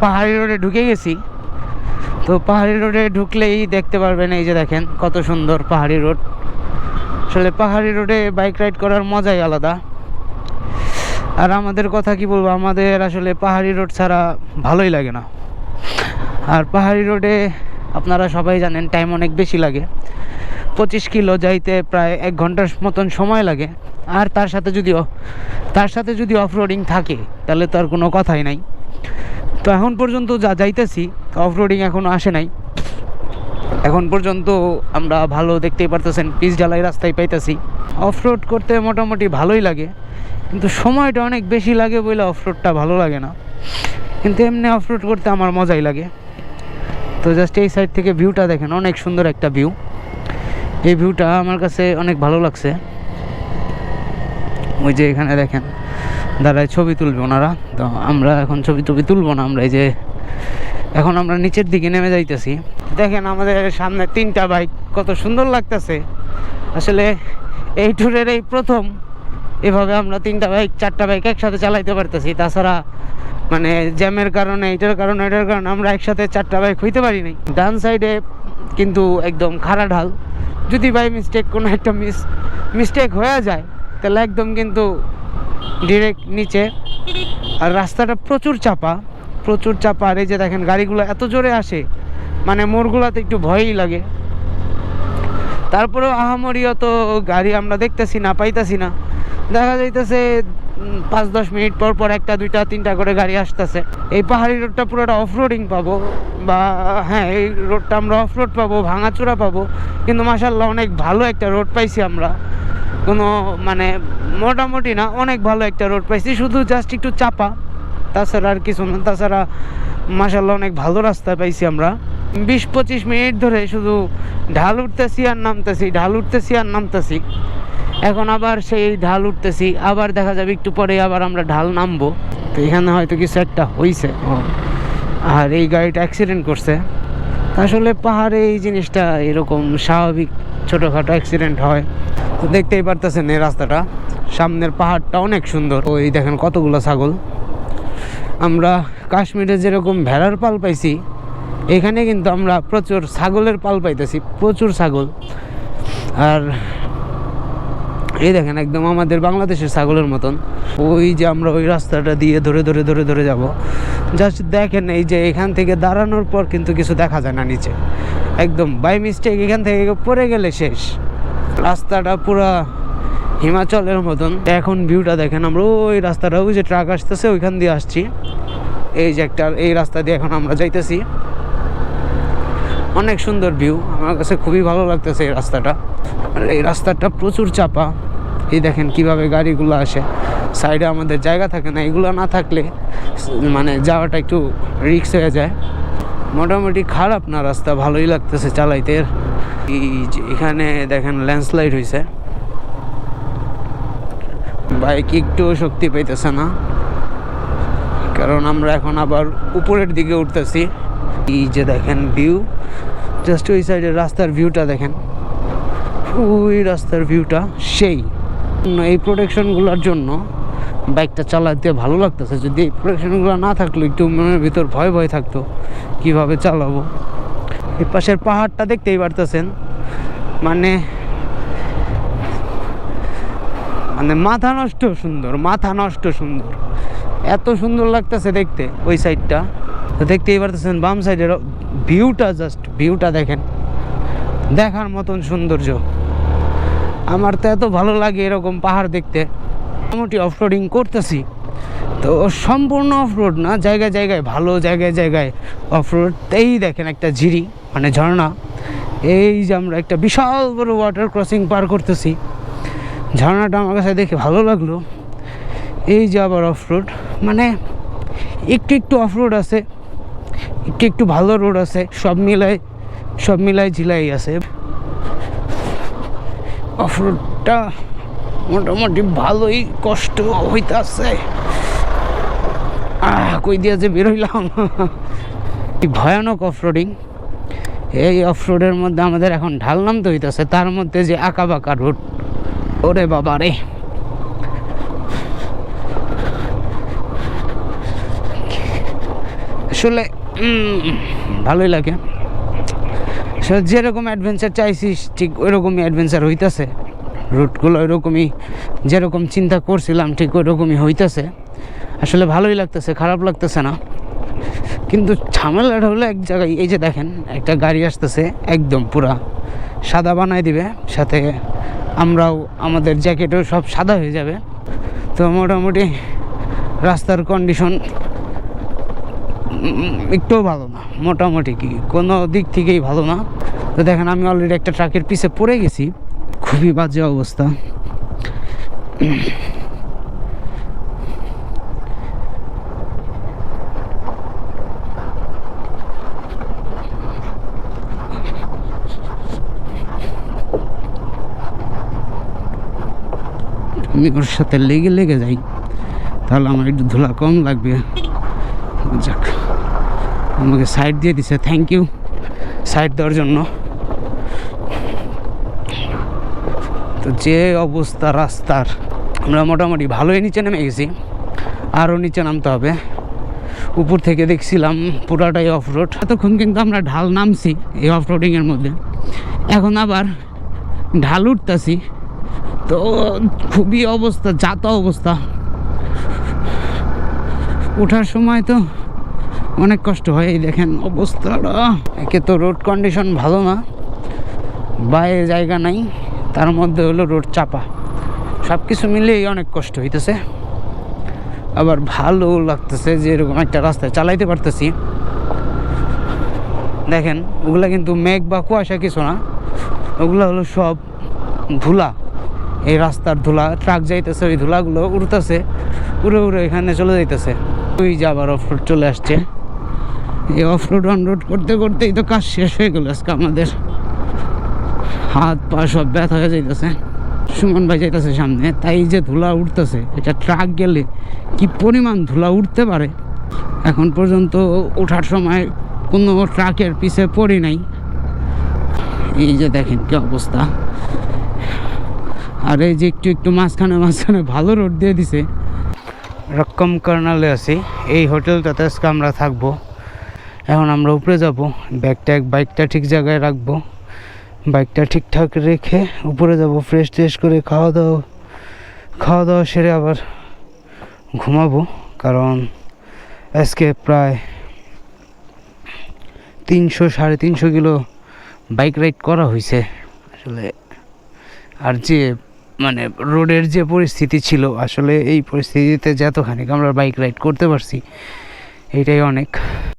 পাহাড়ি রোডে ঢুকে গেছি। তো পাহাড়ি রোডে ঢুকলেই দেখতে পারবেন এই যে দেখেন, কত সুন্দর পাহাড়ি রোড। আসলে পাহাড়ি রোডে বাইক রাইড করার মজাই আলাদা। আর আমাদের কথা কি বলব, আমাদের আসলে পাহাড়ি রোড ছাড়া ভালোই লাগে না। আর পাহাড়ি রোডে আপনারা সবাই জানেন টাইম অনেক বেশি লাগে। পঁচিশ কিলো যাইতে প্রায় এক ঘণ্টার মতন সময় লাগে। আর তার সাথে যদিও, তার সাথে যদি অফ রোডিং থাকে, তাহলে তো আর কোনো কথাই নাই। তো এখন পর্যন্ত যা যাইতেছি অফ রোডিং এখনও আসে নাই। এখন পর্যন্ত আমরা ভালো দেখতেই পারতেছেন, পিচ ঢালাই রাস্তায় পাইতেছি। অফ রোড করতে মোটামুটি ভালোই লাগে, কিন্তু সময়টা অনেক বেশি লাগে বলে অফ রোডটা ভালো লাগে না। কিন্তু এমনি অফ রোড করতে আমার মজাই লাগে। তো জাস্ট এই সাইড থেকে ভিউটা দেখেন, অনেক সুন্দর একটা ভিউ এই ভিউটা আমার কাছে অনেক ভালো লাগছে। ওই যে এখানে দেখেন দাঁড়ায় ছবি তুলবে ওনারা। তো আমরা এখন ছবি টবি তুলবো না, আমরা এই যে এখন আমরা নিচের দিকে নেমে যাইতেছি। দেখেন আমাদের সামনে তিনটা বাইক, কত সুন্দর লাগতেছে। আসলে এই ট্যুরের এই প্রথম, এভাবে আমরা তিনটা বাইক, চারটা বাইক একসাথে চালাইতে পারতেছি। তাছাড়া মানে জ্যামের কারণে, এটার কারণে এটার কারণে আমরা একসাথে চারটা বাইক হইতে পারি নাই। ডান সাইডে কিন্তু একদম খাড়া ঢাল। যদি বাই মিস্টেক কোনো একটা মিস, মিস্টেক হয়ে যায়, তাহলে একদম কিন্তু ডিরেক্ট নিচে। আর রাস্তাটা প্রচুর চাপা। প্রচুর চাপা। আর এই যে দেখেন, গাড়িগুলো এত জোরে আসে মানে মোড়গুলোতে একটু ভয়ই লাগে। তারপরেও আহামরিও তো গাড়ি আমরা দেখতেছি না, পাইতেছি না। দেখা যাইতেছে পাঁচ, দশ মিনিট পর পর একটা, দুইটা, তিনটা করে গাড়ি আসতেছে। এই পাহাড়ি রোডটা পুরোটা অফ রোডিং পাবো, বা হ্যাঁ এই রোডটা আমরা অফ রোড পাবো, ভাঙাচোরা পাবো। কিন্তু মাসাল্লাহ অনেক ভালো একটা রোড পাইছি আমরা। কোনো মানে মোটামুটি না, অনেক ভালো একটা রোড পাইছি, শুধু জাস্ট একটু চাপা। তাছাড়া আর কিছু না, তাছাড়া মাসাল্লাহ অনেক ভালো রাস্তা পাইছি আমরা। বিশ পঁচিশ মিনিট ধরে শুধু ঢাল উঠতেছি আর নামতেছি, ঢাল উঠতেছি আর নামতেছি। এখন আবার সেই ঢাল উঠতেছি, আবার দেখা যাবে একটু পরে আবার আমরা ঢাল নামবো। তো এখানে হয়তো কিছু একটা হয়েছে আর এই গাড়িটা অ্যাক্সিডেন্ট করছে। আসলে পাহাড়ে এই জিনিসটা এরকম স্বাভাবিক ছোটোখাটো অ্যাক্সিডেন্ট হয়। তো দেখতেই পারতেছেন এই রাস্তাটা। সামনের পাহাড়টা অনেক সুন্দর। ওই দেখেন কতগুলো ছাগল। আমরা কাশ্মীরে যেরকম ভেড়ার পাল পাইছি, এখানে কিন্তু আমরা প্রচুর ছাগলের পাল পাইতেছি, প্রচুর ছাগল। আর এই দেখেন একদম আমাদের বাংলাদেশের ছাগলের মতন। ওই যে আমরা ওই রাস্তাটা দিয়ে ধরে ধরে ধরে ধরে যাব। জাস্ট দেখেন এই যে এখান থেকে দাঁড়ানোর পর কিন্তু কিছু দেখা যায় না নিচে। একদম বাই মিস্টেক এখান থেকে পড়ে গেলে শেষ। রাস্তাটা পুরা হিমাচলের মতন। এখন ভিউটা দেখেন আমরা, ওই রাস্তাটা, ওই যে ট্রাক আসতেছে, ওইখান দিয়ে আসছি। এই যে একটা, এই রাস্তা দিয়ে এখন আমরা যাইতেছি। অনেক সুন্দর ভিউ আমার কাছে খুবই ভালো লাগতেছে এই রাস্তাটা। এই রাস্তাটা প্রচুর চাপা। এই দেখেন কীভাবে গাড়িগুলো আসে। সাইডে আমাদের জায়গা থাকে না, এগুলো না থাকলে মানে যাওয়াটা একটু রিক্স হয়ে যায়। মোটামুটি খারাপ না, রাস্তা ভালোই লাগতেছে চালাইতে। এই এখানে দেখেন ল্যান্ডস্লাইড হয়েছে বাইক একটুও শক্তি পাইতেছে না। কারণ আমরা এখন আবার উপরের দিকে উঠতেছি। এই যে দেখেন ভিউ। জাস্ট ওই সাইডের রাস্তার ভিউটা দেখেন। ওই রাস্তার ভিউটা সেই। এই প্রোটেকশনগুলোর জন্য বাইকটা চালাতে ভালো লাগতেছে। যদি এই না থাকলে, একটু মনের ভিতর ভয় ভয় থাকতো, কীভাবে চালাবো? এই পাশের পাহাড়টা দেখতেই পারতেছেন। মানে মানে মাথা নষ্ট সুন্দর, মাথা নষ্ট সুন্দর। এত সুন্দর লাগতেছে দেখতে, ওই সাইডটা তো দেখতেই পারতেছেন বাম সাইডের ভিউটা জাস্ট ভিউটা দেখেন। দেখার মতন সৌন্দর্য। আমার তো এত ভালো লাগে এরকম পাহাড় দেখতে। মোটামুটি অফরোডিং করতেছি। তো সম্পূর্ণ অফরোড না, জায়গায় জায়গায় ভালো জায়গায় জায়গায় অফরোড এই দেখেন একটা ঝিরি মানে ঝর্ণা। এই যে আমরা একটা বিশাল বড় ওয়াটার ক্রসিং পার করতেছি। ঝর্ণাটা আমার কাছে দেখে ভালো লাগল। এই যে আবার অফরোড মানে একটু একটু অফরোড আছে, একটু একটু ভালো রোড আছে, সব মিলাই সব মিলাই ঝিলাই আছে। অফরোডটা মোটামুটি ভালোই কষ্ট হইতাছে। কই দিয়া যে বেরোইলাম ভয়ানক অফরোডিং এই অফরোডের মধ্যে আমাদের এখন ঢাল নামতে হইতেছে, তার মধ্যে যে আঁকা বাঁকা রোড ওরে বাবা রে। আসলে ভালোই লাগে। যেরকম অ্যাডভেঞ্চার চাইছিস, ঠিক ওইরকমই অ্যাডভেঞ্চার হইতেছে। রুটগুলো ওইরকমই, যেরকম চিন্তা করছিলাম ঠিক ওইরকমই হইতেছে। আসলে ভালোই লাগতেছে, খারাপ লাগতেছে না। কিন্তু ঝামেলাটা হলো এক জায়গায়, এই যে দেখেন, একটা গাড়ি আসতেছে একদম পুরা সাদা বানায় দিবে, সাথে আমরাও, আমাদের জ্যাকেটও সব সাদা হয়ে যাবে। তো মোটামুটি রাস্তার কন্ডিশন একটুও ভালো না, মোটামুটি কি, কোনো দিক থেকেই ভালো না। তো দেখেন, আমি অলরেডি একটা ট্রাকের পিছে পড়ে গেছি। খুবই বাজে অবস্থা। আমি ওর সাথে লেগে লেগে যাই, তাহলে আমার একটু ধুলা কম লাগবে। যাক, আমাকে সাইড দিয়ে দিছে থ্যাংক ইউ সাইড দেওয়ার জন্য। তো যে অবস্থা রাস্তার, আমরা মোটামুটি ভালোই নিচে নেমে গেছি। আরও নিচে নামতে হবে। উপর থেকে দেখছিলাম পুরাটাই অফ রোড এতক্ষণ কিন্তু আমরা ঢাল নামছি এই অফ রোডিংয়ের মধ্যে। এখন আবার ঢাল উঠতেছি। তো খুবই অবস্থা, যাতা অবস্থা। ওঠার সময় তো অনেক কষ্ট হয়, এই দেখেন অবস্থাটা। একে তো রোড কন্ডিশন ভালো না, বাইরে জায়গা নাই। তার মধ্যে হলো রোড চাপা। সব কিছু মিলিয়েই অনেক কষ্ট হইতেছে। আবার ভালো লাগতেছে যে এরকম একটা রাস্তায় চালাইতে পারতেছি। দেখেন, ওগুলা কিন্তু মেঘ বা কুয়াশা কিছু না। ওগুলো হলো সব ধুলা। এই রাস্তার ধুলা, ট্রাক যাইতেছে, ওই ধুলাগুলো উড়তেছে। উড়ে উড়ে এখানে চলে যাইতেছে। ওই যে আবার অফ চলে আসছে। এই অফ রোড অন রোড করতে করতেই তো কাজ শেষ হয়ে গেল আজকে আমাদের। হাত পা সব ব্যথা হয়ে যাইতেছে। সুমন ভাই যাইতেছে সামনে, তাই যে ধুলা উঠতেছে, এটা ট্রাক গেলে কি পরিমাণ ধুলা উঠতে পারে? এখন পর্যন্ত ওঠার সময় কোনো ট্রাকের পিছে পড়ি নাই। এই যে দেখেন কি অবস্থা। আর এই যে একটু একটু মাঝখানে মাঝখানে ভালো রোড দিয়ে দিছে। রকম কর্নালে আছি, এই হোটেলটাতে আজকে আমরা থাকব। এখন আমরা উপরে যাব, ব্যাগটা এক বাইকটা ঠিক জায়গায় রাখব। বাইকটা ঠিকঠাক রেখে উপরে যাব ফ্রেশ ট্রেশ করে খাওয়া দাওয়া খাওয়া দাওয়া সেরে আবার ঘুমাবো, কারণ আজকে প্রায় তিনশো, সাড়ে তিনশো কিলো বাইক রাইড করা হয়েছে আসলে আর যে মানে রোডের যে পরিস্থিতি ছিল, আসলে এই পরিস্থিতিতে যতখানি আমরা বাইক রাইড করতে পারছি, এটাই অনেক।